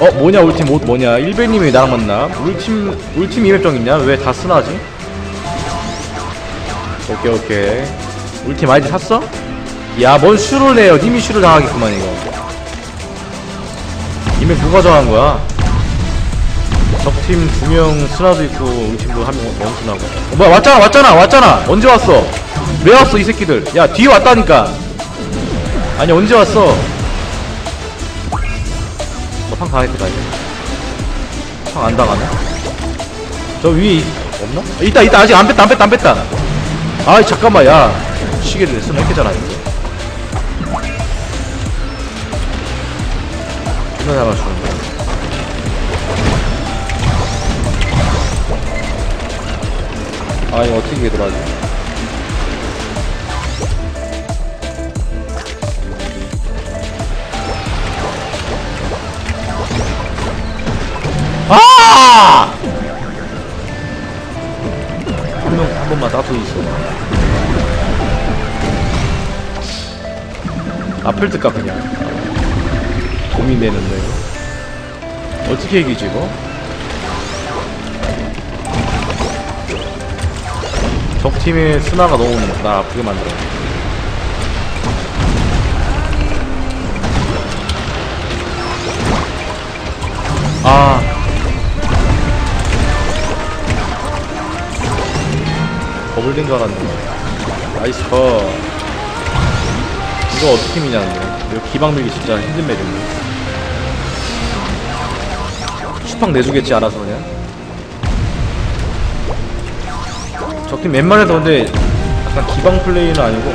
어 뭐냐 우리 팀옷 뭐냐? 1배님이 나랑 만나. 우리 팀 우리 팀 이맵정 있냐? 왜 다 쓰나지 오케이 오케이. 우리 팀 아이디 샀어? 야뭔 슈를 내요? 님이 슈를 당하겠구만 이거. 이맵 누가 정한 거야 적팀 두 명 스나도 있고 우리 팀도 한명 원스나고. 어, 뭐야 왔잖아 왔잖아 왔잖아. 언제 왔어? 왜 왔어 이 새끼들? 야 뒤에 왔다니까. 아니 언제 왔어? 팡 당했다 이제 팡안 당하네 저 위에 있- 없나? 아, 있다 있다. 아직 안 뺐다 안 뺐다 안 뺐다. 아이 잠깐만 야. 시계를 쓰면 이렇게 잘하네. 존나 잘 맞추는데 아 이거 어떻게 들어가지 아! 한 명, 한 번만 따서 있어. 앞을 뜰까, 그냥. 고민되는데, 이거. 어떻게 이기지, 이거? 적팀의 스나가 너무 나 아프게 만들어. 아. 버블린 줄 알았네. 나이스 컷. 이거 어떻게 미냐는데. 이거 기방 밀기 진짜 힘든 맵인데. 슈팡 내주겠지, 알아서 그냥. 적팀 웬만해도 근데 약간 기방 플레이는 아니고.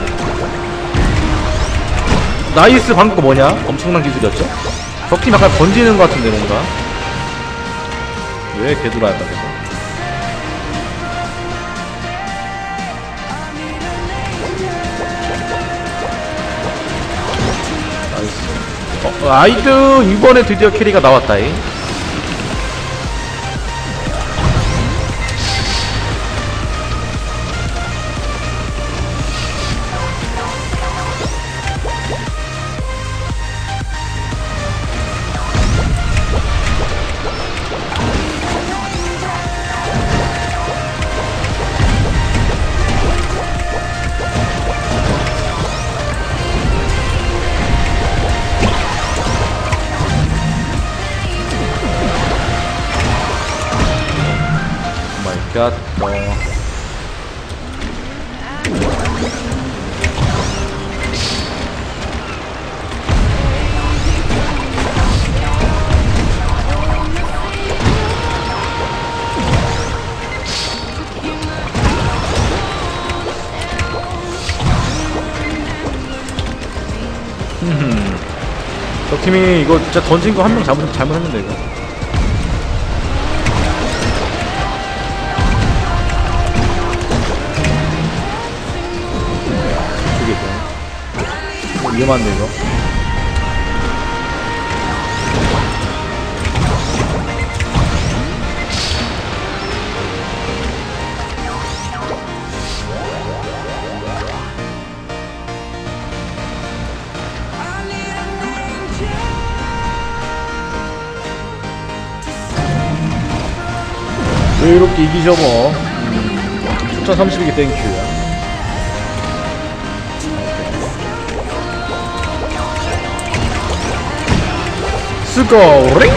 나이스 방금 거 뭐냐? 엄청난 기술이었죠? 적팀 약간 번지는 것 같은데, 뭔가. 왜 개돌아 할까, 계속. 나이스. 어, 어, 아이드 이번에 드디어 캐리가 나왔다이. 마이 갓. 어. 흠흠. 저 팀이 이거 진짜 던진 거 한 명 잘못 잘못했는데 이거. 위험한데 이거. 왜 이렇게 이기셔 뭐? 음, 추천 30이기 땡큐 스코링!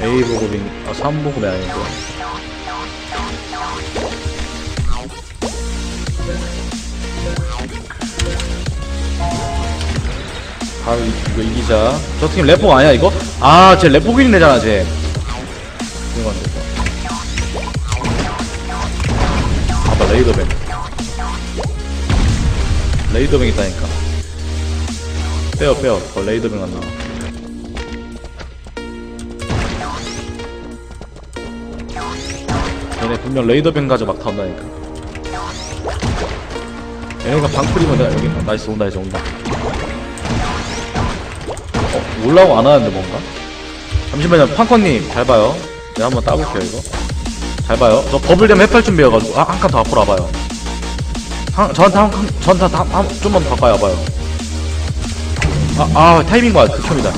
A 보급인 아 3보급이 아니고 바로 이- 이거 이기자. 저 팀 래퍼 아니야 이거? 아쟤 래퍼긴 내잖아 쟤. 이거 안 됐다 아빠 레이더밴 레이더병 있다니까. 빼요 빼요. 더 레이더병 안 나와. 얘네 분명 레이더병 가져 막 타온다니까. 얘네가 방풀이면 내가 여기. 나이스 온다 이제 온다. 어 올라오고 안 하는데 뭔가? 잠시만요 팡커님 잘 봐요. 내가 한번 따볼게요 이거. 잘 봐요. 저 버블 되면 해팔 준비해가지고 아, 한 칸 더 앞으로 와봐요. 한, 저한테 한, 칸- 저한테 한, 한, 좀만 더 가까이 와봐요. 아, 아 타이밍 봐 극혐이다.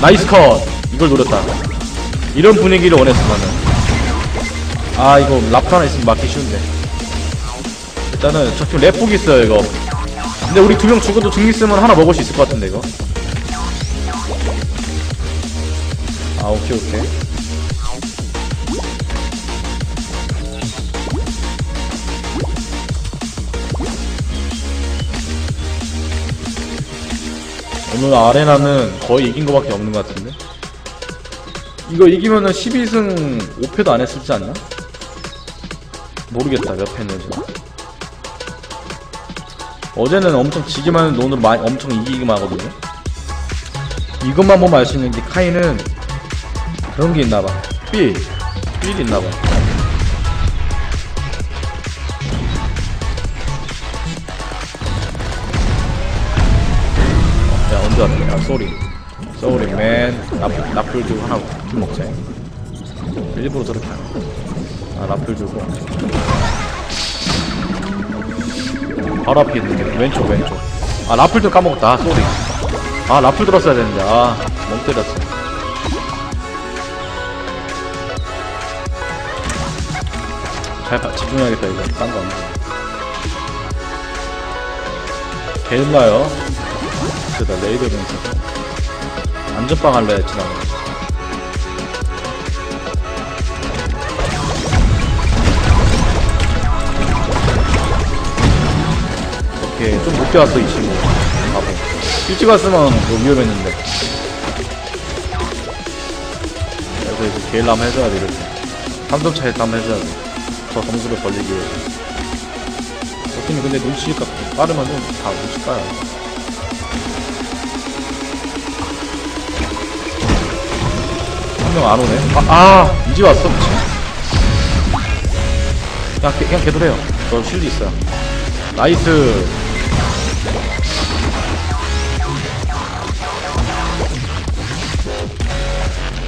나이스 컷! 이걸 노렸다. 이런 분위기를 원했어 나는 아 이거 라프 하나 있으면 맞기 쉬운데. 일단은 저팀 랩북 있어요 이거 근데 우리 두 명 죽어도 증리 쓰면 하나 먹을 수 있을 것 같은데 이거? 아 오케이 오케이. 오늘 아레나는 거의 이긴 거밖에 없는 것 같은데? 이거 이기면은 12승 5패도 안 했을지 않나? 모르겠다 몇 패는 지 어제는 엄청 지기만 했는데 오늘 많이 엄청 이기기만 하거든요. 이것만 보면 알 수 있는 게 카이는 그런 게 있나봐. 삘 삘이 있나봐. 야 언제 왔냐 아 쏘리. 쏘리 맨. 라플, 라플 주고 하나 좀 먹자. 일부러 저렇게 하네 아 라플 주고 바로 앞에 있는 게 왼쪽 왼쪽. 아 라플 좀 까먹었다. 아, 쏘리. 아 라플 들었어야 되는데. 아멍 때렸어. 잘 봐, 집중해야겠다 이거. 딴거 없네 개일나요? 그다 레이더 좀 있어서 안전빵 할래 했지 나 는 오케이 좀 늦게 왔어 이 친구. 바보. 일찍 왔으면 뭐 위험했는데. 그래서 이제 한번 해줘야 돼 이렇게. 3점 차이 한번 해줘야 돼 저 점수를 벌리기 위해서. 저팀이 근데 눈치가 빠르면은 다 눈치 까요 한명안 오네. 아, 아 이제 왔어 그냥, 개- 그냥 개돌해요. 저 실드 있어요. 나이스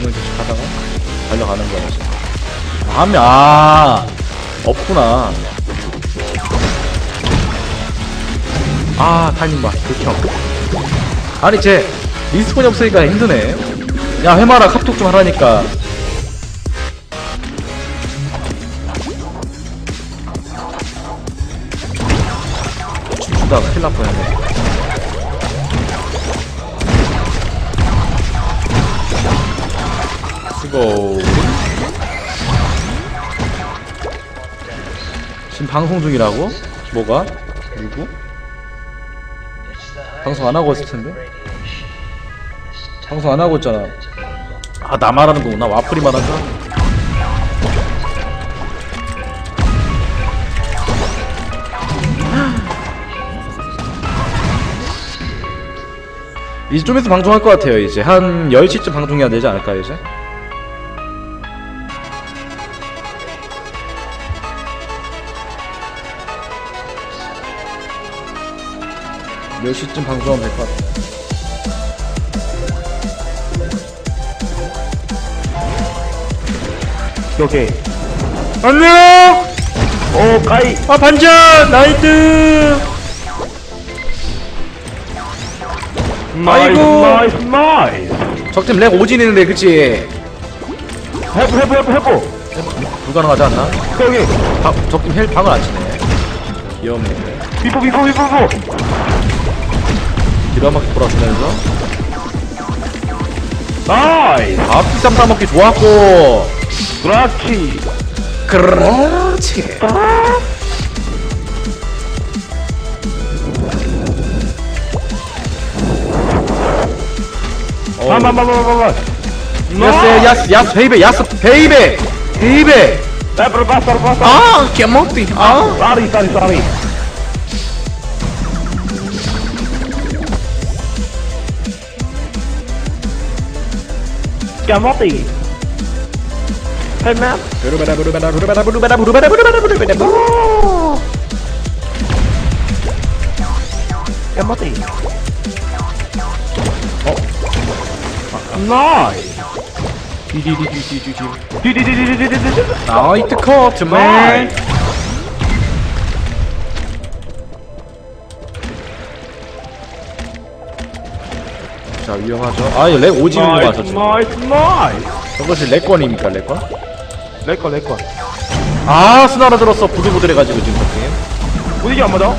이걸 계속 하다가 달려가는 거야 이제. 한명 아 없구나. 아 타이밍 봐. 극혐 아니 쟤 리스폰이 없으니까 힘드네. 야 해마라 카톡 좀 하라니까 춤추다가 큰일 날 뻔했네 수고 지금 방송 중이라고? 뭐가? 누구? 방송 안 하고 있을 텐데? 방송 안 하고 있잖아. 아, 나 말하는 거구나. 와플이 말한다? 이제 좀 있으면 방송할 것 같아요, 이제. 한 10시쯤 방송해야 되지 않을까요, 이제? 몇 시쯤 방송하면 될 것 같아. 오케이. 안녕! 오, 가이. 아, 반전! 나이트! 아이고. 나이스, 나이스. 적팀 렉 오진이는데, 그치? 해보, 해보, 해보, 해보. 불가능하지 않나? 여기. 방, 적팀 헬 방을 안 치네. 귀엽네. 비포, 비포, 비포, 비포. 뒤로 한 바퀴 돌아주면서. 나이스. 아, 피쌈 따먹기 좋았고. 그렇지. 그렇지. 어, Bam bam bam bam bam. 야스 야스 야스 베이베 야스 베이베 베이베. Eh, professor, professor. Ah, che morti. Ah. Sorry, sorry, sorry. Kamotti. Hey, man. 나이스 디디디디디디디 디디디디디디디디 나이트 커트 맨 자 위험하죠. 아렉 오지는 거 나이스 맞았죠 나이스 나이스 저것이 렉권입니까 렉권? 내꺼 내꺼 아 수나라 들었어. 부들부들해가지고 지금 저 게임. 분위기 안 맞아?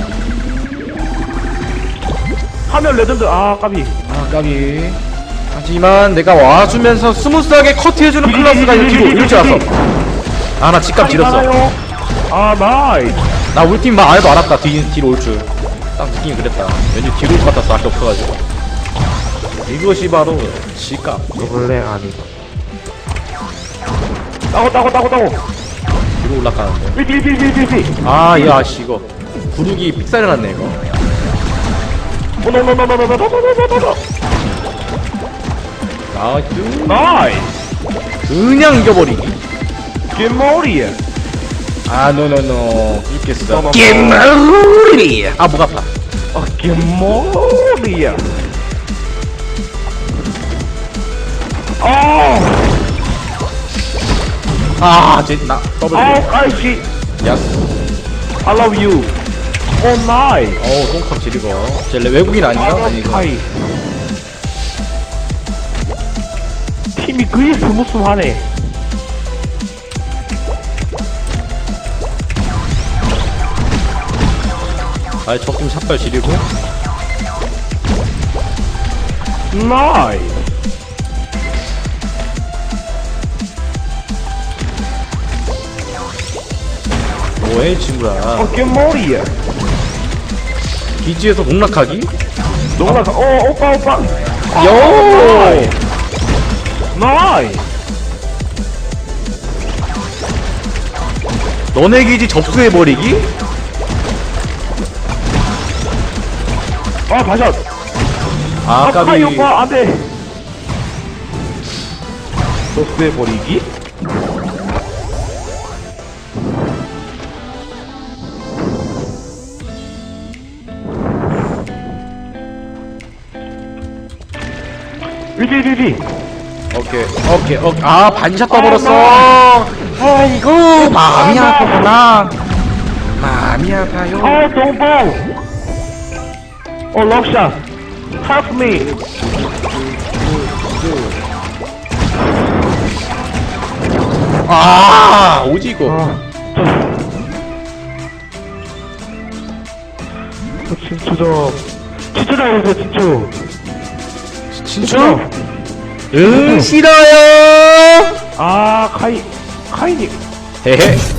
화면 레전드. 아 까비. 아 까비 하지만 내가 와주면서 스무스하게 커트해주는 클라스가 뒤로 이럴 줄 알았어 아나 직감 지렸어. 아 나이스 나 우리 팀막 안해도 알았다 뒤, 뒤로 올줄딱 느낌이 그랬다 왠지 뒤로 올 것 같았어 앞에 없어가지고 이것이 바로 직감 원래 아니 따고 따고 따고 따고 뒤로 올라가는데 삐삐삐삐삐삐 아야 씨 이거 구르기 났네 이거 오노노노노노노노노노노노 나이스 나이스 그냥 이겨버리기? 뒷머리에 아 노노노 노노노. 뒷머리 아목 아파. 아아 아쟤나 더블 아우 아이씨 야 I love you. 오 나이스 어우 똥컴 지리고 쟤 외국인 아닌가? 아니 이거 팀이 그리 스무스 하네. 아이 적금 샷발 지리고? 나이스. 뭐해 친구야? 어 뒷머리에 기지에서 공락하기? 놀라서 어 오빠 오빠. 요 나이스 너네 기지 접수해버리기? 아 다샷 아아 까비. 카이 오빠 안돼. 소스에 버리기? 위위위위 오케이 오케이 오케이. 아 반샷 떠버렸어. 아이고 마음이 아프구나. 마음이 아파요. 어 동봉 어 럭샷 help me. 아 오지고 저 진추죠 진추라고 진추 진짜? うん。しろよー。あー貝貝に。へへ。